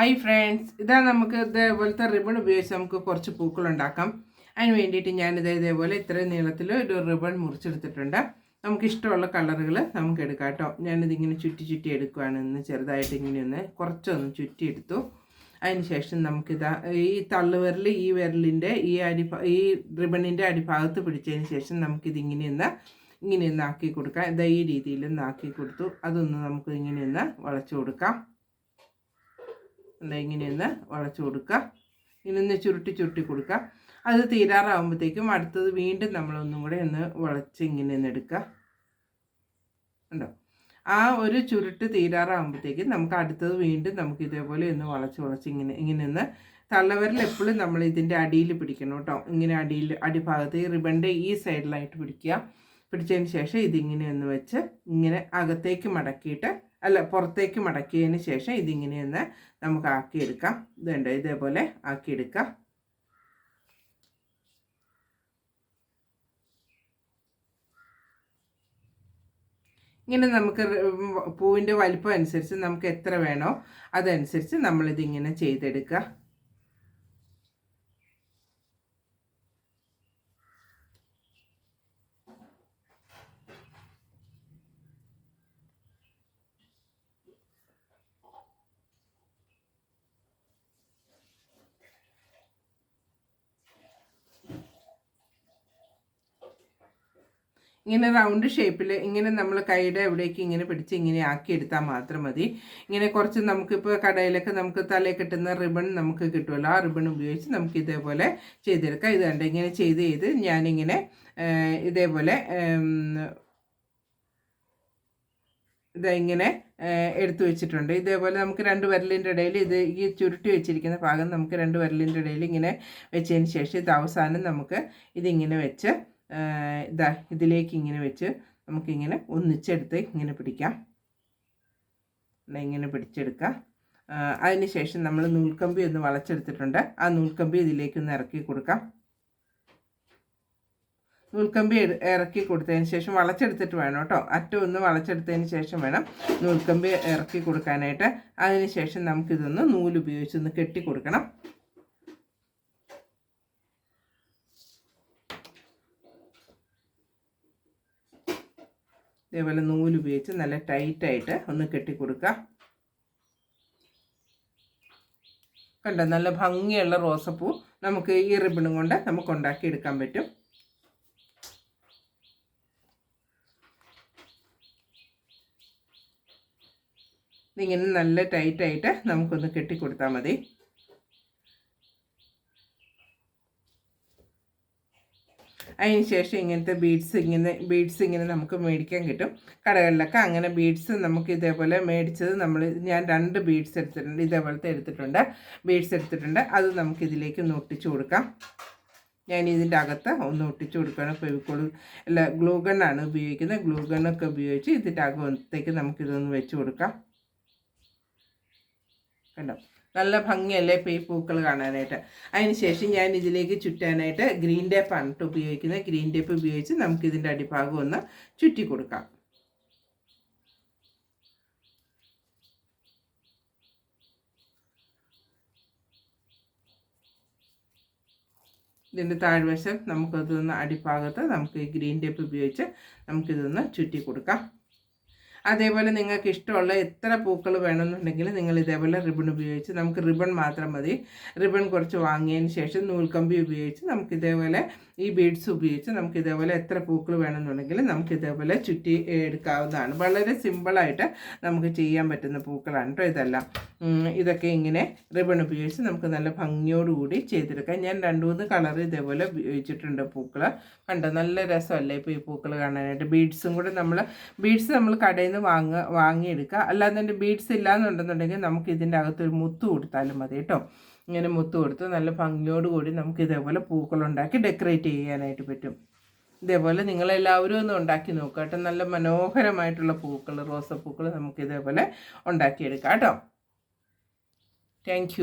Hi friends ഇതാ നമുക്ക് ഇതേപോലത്തെ റിബൺ ഉപയോഗിച്ച് നമുക്ക് കുറച്ച് പൂക്കൾ ഉണ്ടാക്കാം. അതിന് വേണ്ടിയിട്ട് ഞാനിത് ഇതേപോലെ ഇത്രയും നീളത്തിൽ ഒരു റിബൺ മുറിച്ചെടുത്തിട്ടുണ്ട്. നമുക്ക് ഇഷ്ടമുള്ള കളറുകൾ നമുക്ക് എടുക്കാം കേട്ടോ. ഞാനിതിങ്ങനെ ചുറ്റി ചുറ്റി എടുക്കുകയാണ് ഇന്ന് ചെറുതായിട്ട് ഇങ്ങനെ ഒന്ന് കുറച്ചൊന്ന് ചുറ്റി എടുത്തു അതിന് ശേഷം നമുക്കിതാ ഈ തള്ളുവിരൽ ഈ വിരലിന്റെ ഈ അടി ഈ റിബണിന്റെ അടിഭാഗത്ത് പിടിച്ചതിന് ശേഷം നമുക്കിതിങ്ങനെ ഒന്ന് ഇങ്ങനെ ഒന്ന് ആക്കി കൊടുക്കാം. ഇതാ ഈ രീതിയിൽ ഒന്ന് ആക്കി കൊടുത്തു. അതൊന്ന് നമുക്ക് ഇങ്ങനെ ഒന്ന് വളച്ചു കൊടുക്കാം. എന്താ ഇങ്ങനെയൊന്ന് വളച്ചു കൊടുക്കുക. ഇങ്ങനെ ചുരുട്ടി ചുരുട്ടി കൊടുക്കുക. അത് തീരാറാകുമ്പോഴത്തേക്കും അടുത്തത് വീണ്ടും നമ്മളൊന്നും കൂടെ ഒന്ന് വളച്ച് ഇങ്ങനെ ഒന്ന് എടുക്കുക. ഉണ്ടോ ആ ഒരു ചുരുട്ട് തീരാറാകുമ്പോഴത്തേക്കും നമുക്ക് അടുത്തത് വീണ്ടും നമുക്ക് ഇതേപോലെ ഒന്ന് വളച്ച് വളച്ച് ഇങ്ങനെ ഇങ്ങനെ ഒന്ന് തള്ളവരിൽ എപ്പോഴും നമ്മൾ ഇതിന്റെ അടിയിൽ പിടിക്കണം കേട്ടോ. ഇങ്ങനെ അടിയിൽ അടിഭാഗത്ത് ഈ റിബണിന്റെ ഈ സൈഡിലായിട്ട് പിടിക്കുക. പിടിച്ചതിന് ശേഷം ഇതിങ്ങനെ ഒന്ന് വെച്ച് ഇങ്ങനെ അകത്തേക്ക് മടക്കിയിട്ട് അല്ല പുറത്തേക്ക് മടക്കിയതിന് ശേഷം ഇതിങ്ങനെ ഒന്ന് നമുക്ക് ആക്കിയെടുക്കാം. ഇതുണ്ട് ഇതേപോലെ ആക്കിയെടുക്കാം. ഇങ്ങനെ നമുക്ക് പൂവിന്റെ വലിപ്പം അനുസരിച്ച് നമുക്ക് എത്ര വേണോ അതനുസരിച്ച് നമ്മളിതിങ്ങനെ ചെയ്തെടുക്കുക. ഇങ്ങനെ റൗണ്ട് ഷേപ്പിൽ ഇങ്ങനെ നമ്മൾ കൈയുടെ എവിടേക്ക് ഇങ്ങനെ പിടിച്ച് ഇങ്ങനെ ആക്കി എടുത്താൽ മാത്രം മതി. ഇങ്ങനെ കുറച്ച് നമുക്കിപ്പോൾ കടയിലൊക്കെ നമുക്ക് തലയിൽ കിട്ടുന്ന റിബൺ നമുക്ക് കിട്ടുമല്ലോ ആ റിബൺ ഉപയോഗിച്ച് നമുക്ക് ഇതേപോലെ ചെയ്തെടുക്കാം. ഇത് കണ്ട് ഇങ്ങനെ ചെയ്ത് ചെയ്ത് ഞാനിങ്ങനെ ഇതേപോലെ ഇതാ ഇങ്ങനെ എടുത്തു വെച്ചിട്ടുണ്ട്. ഇതേപോലെ നമുക്ക് രണ്ട് വിരലിന്റെ ഇടയിൽ ഇത് ഈ ചുരുട്ടി വെച്ചിരിക്കുന്ന ഭാഗം നമുക്ക് രണ്ട് വിരലിന്റെ ഇടയിൽ ഇങ്ങനെ വെച്ചതിന് ശേഷം ഇത് അവസാനം നമുക്ക് ഇതിങ്ങനെ വെച്ച് ഇതാ ഇതിലേക്ക് ഇങ്ങനെ വെച്ച് നമുക്കിങ്ങനെ ഒന്നിച്ചെടുത്ത് ഇങ്ങനെ പിടിക്കാം. ഇങ്ങനെ പിടിച്ചെടുക്കാം. അതിന് ശേഷം നമ്മൾ നൂൽക്കമ്പി ഒന്ന് വളച്ചെടുത്തിട്ടുണ്ട്. ആ നൂൽക്കമ്പി ഇതിലേക്ക് ഒന്ന് ഇറക്കി കൊടുക്കാം. നൂൽക്കമ്പി ഇറക്കി കൊടുത്തതിന് ശേഷം വളച്ചെടുത്തിട്ട് വേണം കേട്ടോ. അറ്റം ഒന്ന് വളച്ചെടുത്തതിന് ശേഷം വേണം നൂൽക്കമ്പി ഇറക്കി കൊടുക്കാനായിട്ട്. അതിന് ശേഷം നമുക്കിതൊന്ന് നൂലുപയോഗിച്ചൊന്ന് കെട്ടി കൊടുക്കണം ഇതേപോലെ നൂൽ ഉപയോഗിച്ച് നല്ല ടൈറ്റായിട്ട് ഒന്ന് കെട്ടിക്കൊടുക്കുക കണ്ട? നല്ല ഭംഗിയുള്ള റോസപ്പൂ നമുക്ക് ഈ റിബണും കൊണ്ട് നമുക്ക് ഉണ്ടാക്കി എടുക്കാൻ പറ്റും. ഇങ്ങനെ നല്ല ടൈറ്റായിട്ട് നമുക്കൊന്ന് കെട്ടിക്കൊടുത്താൽ മതി. അതിന് ശേഷം ഇങ്ങനത്തെ ബീഡ്സ് ഇങ്ങനെ ബീഡ്സ് ഇങ്ങനെ നമുക്ക് മേടിക്കാൻ കിട്ടും. കടകളിലൊക്കെ അങ്ങനെ ബീഡ്സ് നമുക്ക് ഇതേപോലെ മേടിച്ചത് നമ്മൾ ഞാൻ രണ്ട് ബീഡ്സ് എടുത്തിട്ടുണ്ട് ഇതേപോലത്തെ എടുത്തിട്ടുണ്ട് ബീഡ്സ് എടുത്തിട്ടുണ്ട്. അത് നമുക്ക് ഇതിലേക്ക് ഒട്ടിച്ചു കൊടുക്കാം. ഞാൻ ഇതിന്റെ അകത്ത് ഒന്ന് ഒട്ടിച്ചു കൊടുക്കുകയാണ്. ഫെവിക്കോൾ അല്ല ഗ്ലൂ ഗണ്ണാണ് ഉപയോഗിക്കുന്നത്. ഗ്ലൂ ഗണ്ണൊക്കെ ഉപയോഗിച്ച് ഇതിന്റെ അകത്തേക്ക് നമുക്കിതൊന്ന് വെച്ച് കൊടുക്കാം. കണ്ടോ? നല്ല ഭംഗിയല്ലേ ഇപ്പോൾ ഈ പൂക്കൾ കാണാനായിട്ട്. അതിന് ശേഷം ഞാൻ ഇതിലേക്ക് ചുറ്റാനായിട്ട് ഗ്രീൻ ടേപ്പാണ് കേട്ടോ ഉപയോഗിക്കുന്നത്. ഗ്രീൻ ടേപ്പ് ഉപയോഗിച്ച് നമുക്ക് ഇതിന്റെ അടിഭാഗം ഒന്ന് ചുറ്റി കൊടുക്കാം. ഇതിന്റെ താഴ്വശം നമുക്കതൊന്ന് അടിഭാഗത്ത് നമുക്ക് ഗ്രീൻ ടേപ്പ് ഉപയോഗിച്ച് നമുക്കിതൊന്ന് ചുറ്റി കൊടുക്കാം. അതേപോലെ നിങ്ങൾക്ക് ഇഷ്ടമുള്ള എത്ര പൂക്കൾ വേണമെന്നുണ്ടെങ്കിൽ നിങ്ങൾ ഇതേപോലെ റിബൺ ഉപയോഗിച്ച് നമുക്ക് റിബൺ മാത്രം മതി. റിബൺ കുറച്ച് വാങ്ങിയതിന് ശേഷം നൂൽക്കമ്പി ഉപയോഗിച്ച് നമുക്ക് ഇതേപോലെ ഈ ബീഡ്സ് ഉപയോഗിച്ച് നമുക്ക് ഇതേപോലെ എത്ര പൂക്കൾ വേണമെന്നുണ്ടെങ്കിൽ നമുക്ക് ഇതേപോലെ ചുറ്റി എടുക്കാവുന്നതാണ്. വളരെ സിമ്പിളായിട്ട് നമുക്ക് ചെയ്യാൻ പറ്റുന്ന പൂക്കളാണ് കേട്ടോ ഇതെല്ലാം. ഇതൊക്കെ ഇങ്ങനെ റിബൺ ഉപയോഗിച്ച് നമുക്ക് നല്ല ഭംഗിയോടുകൂടി ചെയ്തെടുക്കാം. ഞാൻ രണ്ട് മൂന്ന് കളർ ഇതേപോലെ ഉപയോഗിച്ചിട്ടുണ്ട് പൂക്കൾ കണ്ടോ? നല്ല രസമല്ലേ ഇപ്പോൾ ഈ പൂക്കൾ കാണാനായിട്ട്. ബീഡ്സും കൂടെ നമ്മൾ ബീഡ്സ് നമ്മൾ കടയിൽ നിന്ന് വാങ്ങുക വാങ്ങിയെടുക്കുക അല്ലാതെ ബീഡ്സ് ഇല്ലാന്നുണ്ടെന്നുണ്ടെങ്കിൽ നമുക്ക് ഇതിന്റെ അകത്തൊരു മുത്ത് കൊടുത്താലും മതി കേട്ടോ. ഇങ്ങനെ മുത്ത് കൊടുത്ത് നല്ല ഭംഗിയോടുകൂടി നമുക്ക് ഇതേപോലെ പൂക്കളുണ്ടാക്കി ഡെക്കറേറ്റ് ചെയ്യാനായിട്ട് പറ്റും. ഇതേപോലെ നിങ്ങളെല്ലാവരും ഒന്ന് ഉണ്ടാക്കി നോക്കുക കേട്ടോ. നല്ല മനോഹരമായിട്ടുള്ള പൂക്കൾ റോസപ്പൂക്കൾ നമുക്ക് ഇതേപോലെ ഉണ്ടാക്കിയെടുക്കാം കേട്ടോ. താങ്ക്